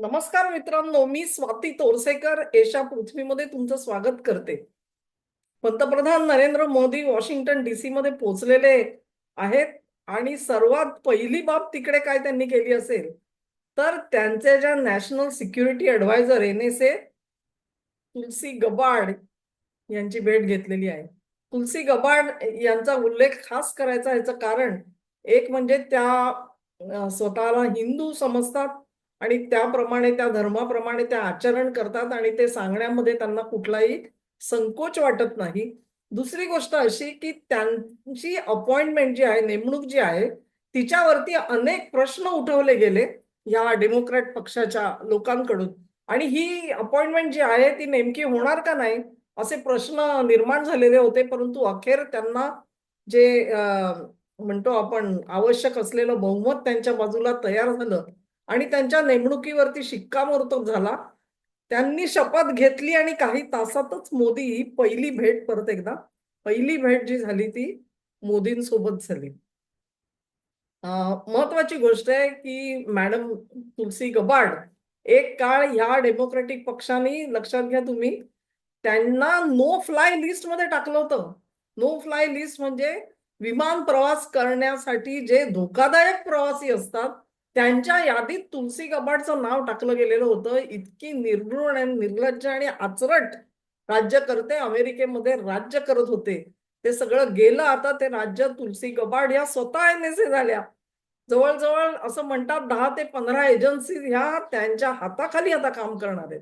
नमस्कार मित्रांनो मी स्वाती तोरसेकर एशा पृथ्वीमध्ये तुमचं स्वागत करते. पंतप्रधान नरेंद्र मोदी वॉशिंग्टन डीसी मध्ये पोहोचलेले आहेत आणि सर्वात पहिली बाब तिकडे काय त्यांनी केली असेल? तर त्यांचे ज्या national security adviser N S A Tulsi Gabbard यांची भेट घेतलेली आहे. तुलसी गबाड यांचा उल्लेख खास करायचा याचं कारण एक म्हणजे त्या स्वतःला हिंदू समजतात आणि त्याप्रमाणे त्या धर्माप्रमाणे त्या आचरण करतात आणि ते सांगण्यामध्ये त्यांना कुठलाही संकोच वाटत नाही. दुसरी गोष्ट अशी की त्यांची अपॉइंटमेंट जी आहे नेमणूक जी आहे तिच्यावरती अनेक प्रश्न उठवले गेले या डेमोक्रॅट पक्षाच्या लोकांकडून. आणि ही अपॉइंटमेंट जी आहे ती नेमकी होणार का नाही असे प्रश्न निर्माण झालेले होते परंतु अखेर त्यांना जे म्हणतो आपण आवश्यक असलेलं बहुमत त्यांच्या बाजूला तयार झालं आणि त्यांच्या नेमणुकीवरती शिक्कामोर्तब झाला. त्यांनी शपथ घेतली आणि काही तासातच मोदी ही पहिली भेट परत एकदा पहिली भेट जी झाली ती मोदींसोबत झाली. महत्वाची गोष्ट आहे की मॅडम तुलसी गबाड एक काळ ह्या डेमोक्रेटिक पक्षाने लक्षात घ्या तुम्ही त्यांना नो फ्लाय लिस्टमध्ये टाकलं होतं. नो फ्लाय लिस्ट म्हणजे विमान प्रवास करण्यासाठी जे धोकादायक प्रवासी असतात त्यांच्या यादीत तुलसी गबाडचं नाव टाकलं गेलेलं होतं. इतकी निर्गुण आणि निर्लज्ज आणि आचरट राज्यकर्ते अमेरिकेमध्ये राज्य करत होते. ते सगळं गेलं आता ते राज्य तुलसी गबाड या स्वतः एन एस ए झाल्या. जवळजवळ असं म्हणतात दहा ते पंधरा एजन्सी ह्या त्यांच्या हाताखाली आता काम करणार आहेत.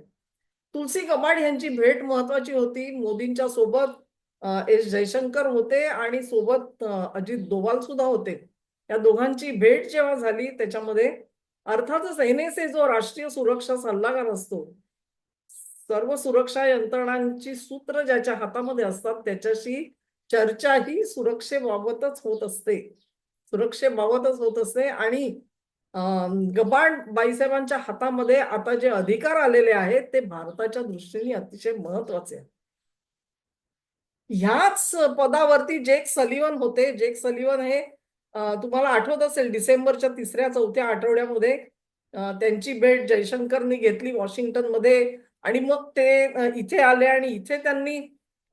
तुलसी कबाड यांची भेट महत्वाची होती. मोदींच्या सोबत एस जयशंकर होते आणि सोबत अजित दोवाल सुद्धा होते. या दोघांची भेट जेव्हा झाली त्याच्यामध्ये अर्थातच एन एस ए जो राष्ट्रीय सुरक्षा सल्लागार असतो सर्व सुरक्षा यंत्रणांची सूत्र ज्याच्या हातामध्ये असतात त्याच्याशी चर्चा ही सुरक्षेबाबतच होत असते. सुरक्षेबाबतच होत असते आणि गबाड बाईसाहेबांच्या हातामध्ये आता जे अधिकार आलेले आहेत ते भारताच्या दृष्टीने अतिशय महत्त्वाचे आहेत. ह्याच पदावरती जेक सलिवन होते. जेक सलिवन हे तुम्हाला आठवत असेल डिसेंबरच्या तिसऱ्या चौथ्या आठवड्यामध्ये त्यांची भेट जयशंकरनी घेतली वॉशिंग्टनमध्ये आणि मग ते इथे आले आणि इथे त्यांनी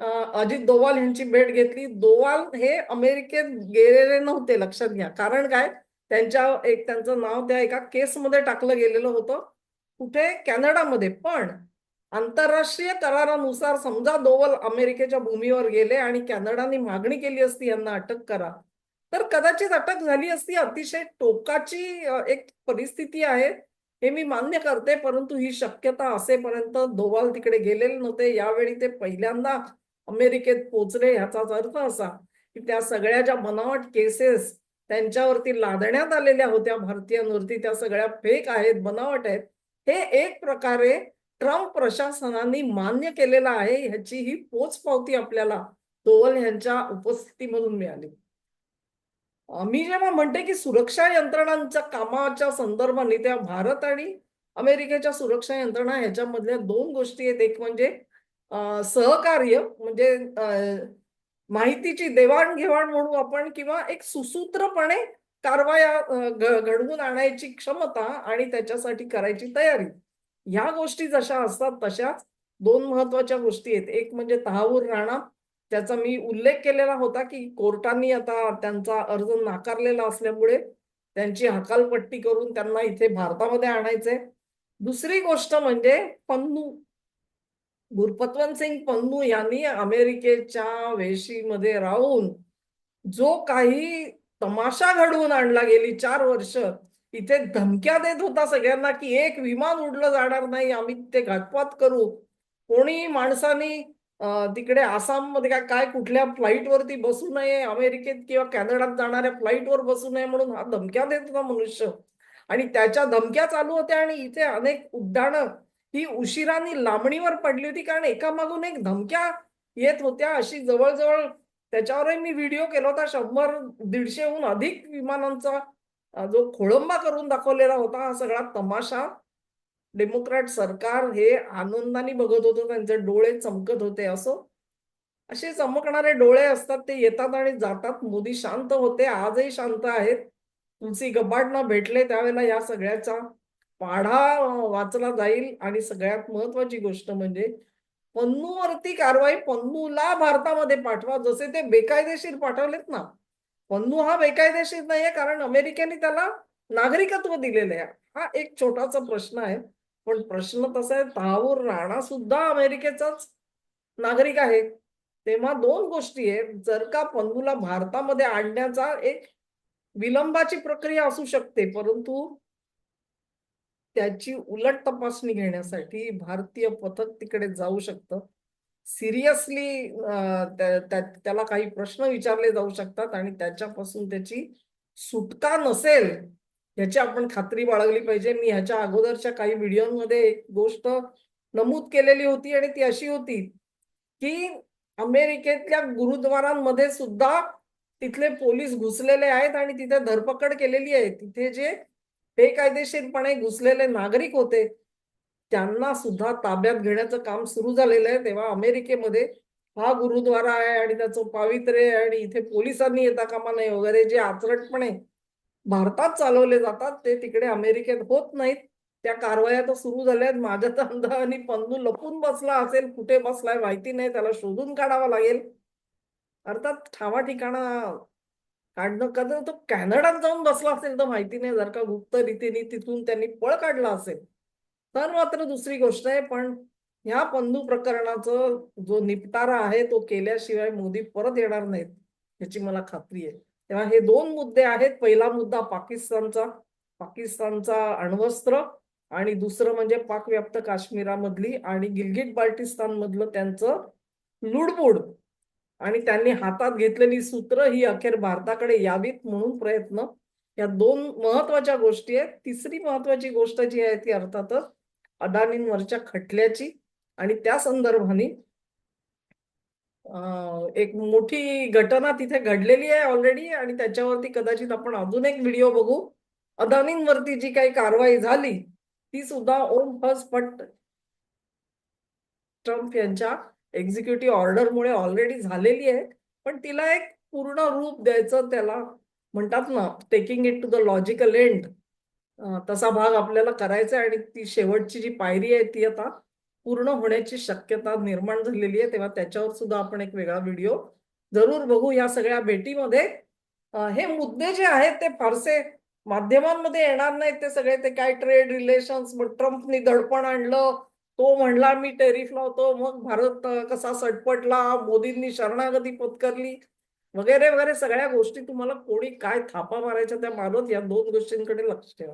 अजित डोवाल यांची भेट घेतली. दोवाल हे अमेरिकेत गेलेले नव्हते लक्षात घ्या. कारण काय? त्यांच्या एक त्यांचं नाव त्या एका केसमध्ये टाकलं गेलेलं होतं. कुठे? कॅनडामध्ये. पण आंतरराष्ट्रीय करारानुसार समजा दोवल अमेरिकेच्या भूमीवर गेले आणि कॅनडाने मागणी केली असती यांना अटक करा. तर कदाचित अटक झाली असती अतिशय टोकाची एक परिस्थिती आहे. हे मी मान्य करते परंतु ही शक्यता असेपर्यंत धोवाल तिकडे गेलेले नव्हते. यावेळी ते पहिल्यांदा अमेरिकेत पोचले ह्याचाच अर्थ असा की त्या सगळ्या ज्या बनावट केसेस त्यांच्यावरती लादण्यात आलेल्या होत्या भारतीयांवरती त्या सगळ्या फेक आहेत बनावट आहेत हे एक प्रकारे ट्रम्प प्रशासनाने मान्य केलेलं आहे. ह्याची ही पोचपावती आपल्याला धोवल यांच्या उपस्थितीमधून मिळाली. मी जेव्हा म्हणते की सुरक्षा यंत्रणांच्या कामाच्या संदर्भाने त्या भारत आणि अमेरिकेच्या सुरक्षा यंत्रणा ह्याच्यामधल्या दोन गोष्टी आहेत. एक म्हणजे सहकार्य म्हणजे माहितीची देवाणघेवाण म्हणू आपण किंवा एक सुसूत्रपणे कारवाया घडवून आणायची क्षमता आणि त्याच्यासाठी करायची तयारी. ह्या गोष्टी जशा असतात तशाच दोन महत्त्वाच्या गोष्टी आहेत. एक म्हणजे तहावूर राणा त्याचा मी उल्लेख केलेला होता की कोर्टांनी आता त्यांचा अर्ज नाकारलेला असल्यामुळे त्यांची हकालपट्टी करून त्यांना इथे भारतामध्ये आणायचे दुसरी गोष्ट म्हणजे पन्नू गुरपतवंत सिंग पन्नू यांनी अमेरिकेच्या वेशीमध्ये राहून जो काही तमाशा घडवून आणला गेली चार वर्ष इथे धमक्या देत होता सगळ्यांना की एक विमान उडलं जाणार नाही आम्ही ते घातपात करू. कोणी माणसानी तिकडे आसाममध्ये काय काय कुठल्या फ्लाईटवरती बसू नये अमेरिकेत किंवा कॅनडात जाणाऱ्या फ्लाईटवर बसू नये म्हणून हा धमक्या देत होता मनुष्य. आणि त्याच्या धमक्या चालू होत्या आणि इथे अनेक उड्डाणं ही उशिराने लांबणीवर पडली होती कारण एकामागून एक धमक्या येत होत्या. अशी जवळजवळ त्याच्यावरही मी व्हिडिओ केला होता. शंभर दीडशेहून अधिक विमानांचा जो खोळंबा करून दाखवलेला होता हा सगळा तमाशा. डेमोक्रॅट सरकार हे आनंदाने बघत होतं त्यांचे डोळे चमकत होते असो. असे चमकणारे डोळे असतात ते येतात आणि जातात. मोदी शांत होते आजही शांत आहेत. तुलसी गबाडना भेटले त्यावेळेला या सगळ्याचा पाढा वाचला जाईल. आणि सगळ्यात महत्वाची गोष्ट म्हणजे पन्नूवरती कारवाई पन्नूला भारतामध्ये पाठवा. जसे ते बेकायदेशीर पाठवलेत ना. पन्नू हा बेकायदेशीर नाहीये कारण अमेरिकेने त्याला नागरिकत्व दिलेलं आहे हा एक छोटासा प्रश्न आहे. पण प्रश्न तसा आहे तहावूर राणा सुद्धा अमेरिकेचाच नागरिक आहे तेव्हा दोन गोष्टी आहेत. जर का पंगूला भारतामध्ये आणण्याचा एक विलंबाची प्रक्रिया असू शकते परंतु त्याची उलट तपासणी घेण्यासाठी भारतीय पथक तिकडे जाऊ शकतं. सिरियसली त्याला काही प्रश्न विचारले जाऊ शकतात आणि त्याच्यापासून त्याची सुटका नसेल याची आपण खात्री बाळगली पाहिजे. मी ह्याच्या अगोदरच्या काही व्हिडिओमध्ये एक गोष्ट नमूद केलेली होती आणि ती अशी होती की अमेरिकेतल्या गुरुद्वारांमध्ये सुद्धा तिथले पोलीस घुसलेले आहेत आणि तिथे धरपकड केलेली आहे. तिथे जे बेकायदेशीरपणे घुसलेले नागरिक होते त्यांना सुद्धा ताब्यात घेण्याचं काम सुरू झालेलं आहे. तेव्हा अमेरिकेमध्ये हा गुरुद्वारा आहे आणि त्याचं पावित्र्य आहे आणि इथे पोलिसांनी येता कामा नाही वगैरे जे आचरटपणे भारतात चालवले जातात ते तिकडे अमेरिकेत होत नाहीत. त्या कारवाया तर सुरू झाल्या आहेत माझ्या तर आणि पन्नू लपून बसला असेल कुठे बसलाय माहिती नाही. त्याला शोधून काढावा लागेल. अर्थात ठावा ठिकाणा काढणं कदा तो कॅनडात जाऊन बसला असेल तर माहिती नाही. जर का गुप्त रीतीने तिथून त्यांनी पळ काढला असेल तर मात्र दुसरी गोष्ट आहे. पण ह्या पन्नू प्रकरणाचं जो निपटारा आहे तो केल्याशिवाय मोदी परत येणार नाहीत याची मला खात्री आहे. तेव्हा हे दोन मुद्दे आहेत. पहिला मुद्दा पाकिस्तानचा पाकिस्तानचा अण्वस्त्र आणि दुसरं म्हणजे पाकव्याप्त काश्मीरामधली आणि गिलगिट बाल्टिस्तान मधलं त्यांचं लुडबुड. आणि त्यांनी हातात घेतलेली सूत्र ही अखेर भारताकडे यावीत म्हणून प्रयत्न. या दोन महत्त्वाच्या गोष्टी आहेत. तिसरी महत्वाची गोष्ट जी आहे ती अर्थातच अडाणींवरच्या खटल्याची. आणि त्या संदर्भाने एक मोठी घटना तिथे घडलेली आहे ऑलरेडी आणि त्याच्यावरती कदाचित आपण अजून एक व्हिडिओ बघू. अदानींवरती जी काही कारवाई झाली ती सुद्धा ओम फट ट्रम्प यांच्या एक्झिक्युटिव्ह ऑर्डरमुळे ऑलरेडी झालेली आहे. पण तिला एक पूर्ण रूप द्यायचं त्याला म्हणतात ना taking it to the logical end तसा भाग आपल्याला करायचा आहे आणि ती शेवटची जी पायरी आहे ती आता पूर्ण होण्याची शक्यता निर्माण झालेली आहे. तेव्हा त्याच्यावर सुद्धा आपण एक वेगळा व्हिडिओ जरूर बघू. या सगळ्या भेटीमध्ये हे मुद्दे जे आहेत ते फारसे माध्यमांमध्ये येणार नाहीत. ते सगळे ते काय ट्रेड रिलेशन्स ट्रम्पनी दडपण आणलं. तो म्हणला मी टेरिफ लावतो. मग भारत कसा सटपटला? मोदींनी शरणागती पत्करली. वगैरे वगैरे सगळ्या गोष्टी तुम्हाला कोणी काय थापा मारायच्या त्या मारत या दोन गोष्टींकडे लक्ष ठेवा.